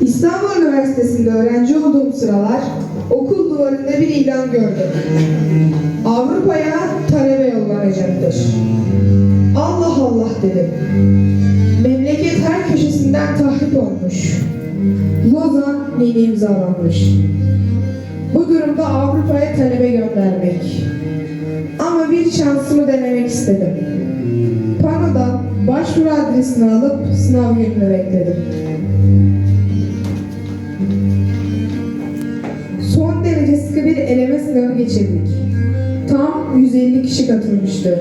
İstanbul Üniversitesi'nde öğrenci olduğum sıralar okul duvarında bir ilan gördüm. Avrupa'ya talebe yollanacaktır. Allah Allah dedim. Memleket her köşesinden tahrip olmuş. Lozan yeni imzalanmış. Bu durumda Avrupa'ya talebe göndermek. Ama bir şansımı denemek istedim. Başvuru adresini alıp sınav gününü bekledim. Son derece sıkı bir eleme sınavı geçirdik. Tam 150 kişi katılmıştı.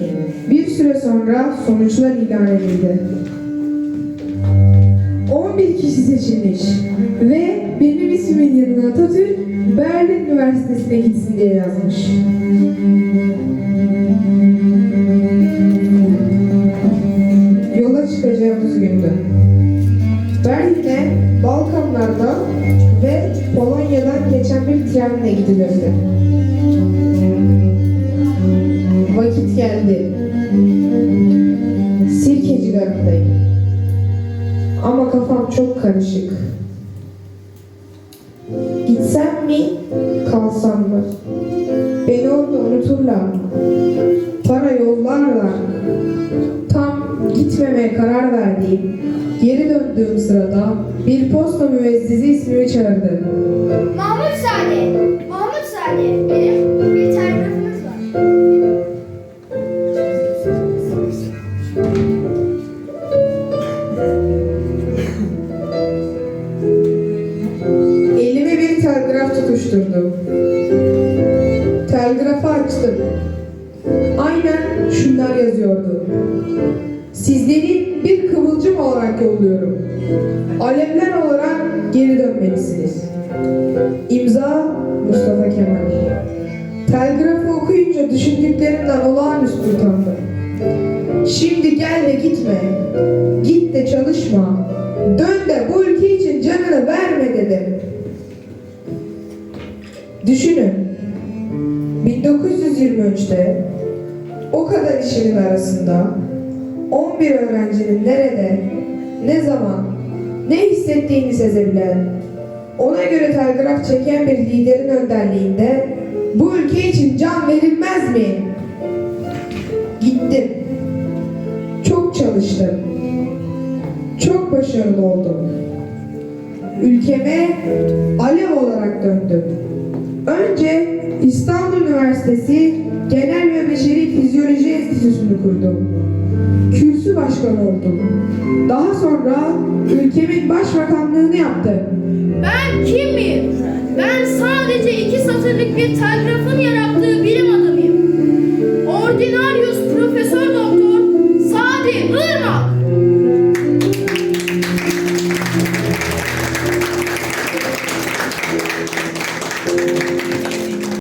Bir süre sonra sonuçlar ilan edildi. 11 kişi seçilmiş ve benim ismimin yanına Atatürk Berlin Üniversitesi'ne gitsin diye yazmış. Gündü. Berlin'e Balkanlardan ve Polonya'dan geçen bir trenle gidilirdi. Vakit geldi. Sirkeci Garı'ndayım. Ama kafam çok karışık. Gitsem mi, kalsam mı? Beni orada unuturlar? Para yollarlar? Tam gitmemeye karar verdiğim, geri döndüğüm sırada bir posta müezzizi ismimi çağırdı. Mahmut Sade. Mahmut Sade. Benim bir telgrafınız var. Elime bir telgraf tutuşturdum. Telgrafı açtım. Aynen şunlar yazıyordu. Sizleri bir kıvılcım olarak yolluyorum. Alevler olarak geri dönmelisiniz. İmza Mustafa Kemal. Telgrafı okuyunca düşündüklerimden olağanüstü utandım. Şimdi gel de gitme. Git de çalışma. Dön de bu ülke için canını verme dedim. Düşünün. 1923'te o kadar işinin arasında 11 öğrencinin nerede, ne zaman, ne hissettiğini sezebilen, ona göre telgraf çeken bir liderin önderliğinde bu ülke için can verilmez mi? Gittim. Çok çalıştım. Çok başarılı oldum. Ülkeme alev olarak döndüm. Önce İstanbul Üniversitesi Genel ve Beşeri Fizyoloji Enstitüsü'nü kurdum. Kürsü başkanı oldum. Daha sonra ülkemin başbakanlığını yaptım. Ben kim miyim? Ben sadece iki satırlık bir telgrafın yarattığı bilim adamıyım.